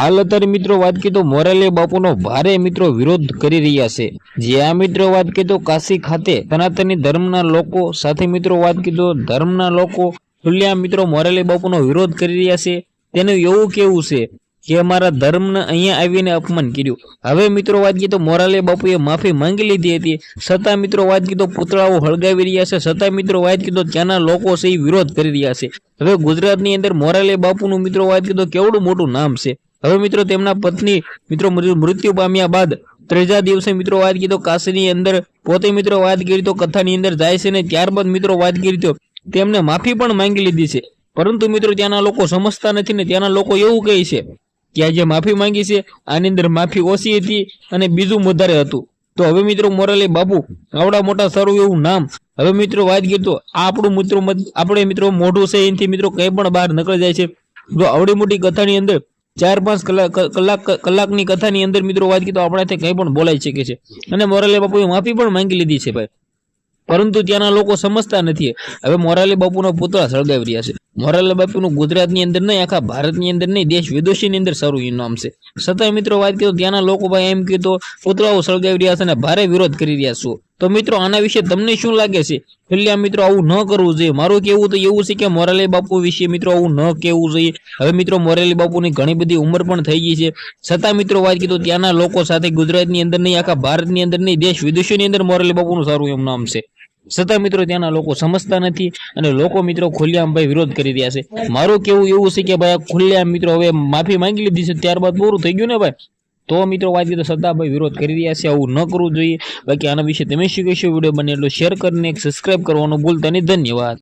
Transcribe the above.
હાલ અત્યારે મિત્રો વાત કીધો મોરાલે બાપુનો ભારે મિત્રો વિરોધ કરી રહ્યા છે. જે આ મિત્રો વાત કીધો કાશી ખાતે સનાતની ધર્મના લોકો સાથે મિત્રો વાત કીધો ધર્મના લોકો ખુલ્લા મિત્રો મોરાલે બાપુનો વિરોધ કરી રહ્યા છે. તેનું એવું કેવું છે કે અમારા ધર્મને અહીંયા આવીને અપમાન કર્યું. હવે મિત્રો વાત કીધો મોરાલે બાપુએ માફી માંગી લીધી હતી. છતાં મિત્રો વાત કીધો પુતળાઓ હળગાવી રહ્યા છે. છતાં મિત્રો વાત કીધો ત્યાંના લોકો છે વિરોધ કરી રહ્યા છે. હવે ગુજરાતની અંદર મોરાલે બાપુનું મિત્રો વાત કીધો કેવડું મોટું નામ છે. હવે મિત્રો તેમના પત્ની, મિત્રો મૃત્યુ પામ્યા બાદ ત્રીજા દિવસે મિત્રો વાત કીધો કાશીની અંદર, પોતે મિત્રો વાત કરી તો કથાની અંદર જાય છે ને ત્યારબાદ મિત્રો વાત કરી તો તેમને માફી પણ માંગી લીધી છે. પરંતુ મિત્રો ત્યાંના લોકો સમજતા નથી ને ત્યાંના લોકો એવું કહે છે કે આ જે માફી માંગી છે, આની અંદર માફી ઓછી હતી અને બીજું વધારે હતું. તો હવે મિત્રો મોરાલી બાપુ, આવડા મોટા સારું એવું નામ. હવે મિત્રો વાત કરીએ તો આપણું મિત્રો આપણે મિત્રો મોઢું છે એનાથી મિત્રો કંઈ પણ બહાર નીકળી જાય છે. જો આવડી મોટી કથાની અંદર ચાર પાંચ કલાક કલાક કલાકની કથાની અંદર મિત્રો વાત કીધું તો આપણાથી કંઈ પણ બોલાઈ શકે છે. અને મોરાલી બાપુએ માફી પણ માંગી લીધી છે ભાઈ. પરંતુ ત્યાંના લોકો સમજતા નથી. હવે મોરાલી બાપુનો પુતળા સળગાવી રહ્યા છે. મોરાલી બાપુનું ગુજરાતની અંદર નહીં, આખા ભારતની અંદર નહીં, દેશ વિદેશની અંદર સારું એનું નામ છે. છતાં મિત્રો વાત કરીએ ત્યાંના લોકો ભાઈ એમ કીધું પુતળાઓ સળગાવી રહ્યા છે અને ભારે વિરોધ કરી રહ્યા છો. તો મિત્રો, આના વિશે તમને શું લાગે છે? એટલે મિત્રો, આવું ન કરવું જોઈએ. મારું કેવું તો એવું છે કે મોરાલી બાપુ વિશે મિત્રો આવું ન કહેવું જોઈએ. હવે મિત્રો, મોરાલી બાપુની ઘણી બધી ઉંમર પણ થઈ ગઈ છે. છતાં મિત્રો, વાત કીધું ત્યાંના લોકો સાથે ગુજરાતની અંદર નહીં, આખા ભારતની અંદર નહીં, દેશ વિદેશોની અંદર મોરાલી બાપુનું સારું એમ નામ છે. છતાં મિત્રો, ત્યાંના લોકો સમજતા નથી અને લોકો મિત્રો ખુલ્લેઆમ ભાઈ વિરોધ કરી રહ્યા છે. મારું કેવું એવું છે કે ભાઈ ખુલ્લેઆમ મિત્રો હવે માફી માંગી લીધી છે, ત્યારબાદ પૂરું થઈ ગયું ને ભાઈ? તો મિત્રો વાત કરીએ તો સદા ભાઈ વિરોધ કરી રહ્યા છે, આવું ન કરવું જોઈએ. બાકી આના વિશે તમે શું કહેશો? વીડિયો બને એટલો શેર કરીને એક સબસ્ક્રાઇબ કરવાનું ભૂલતા નહીં. ધન્યવાદ.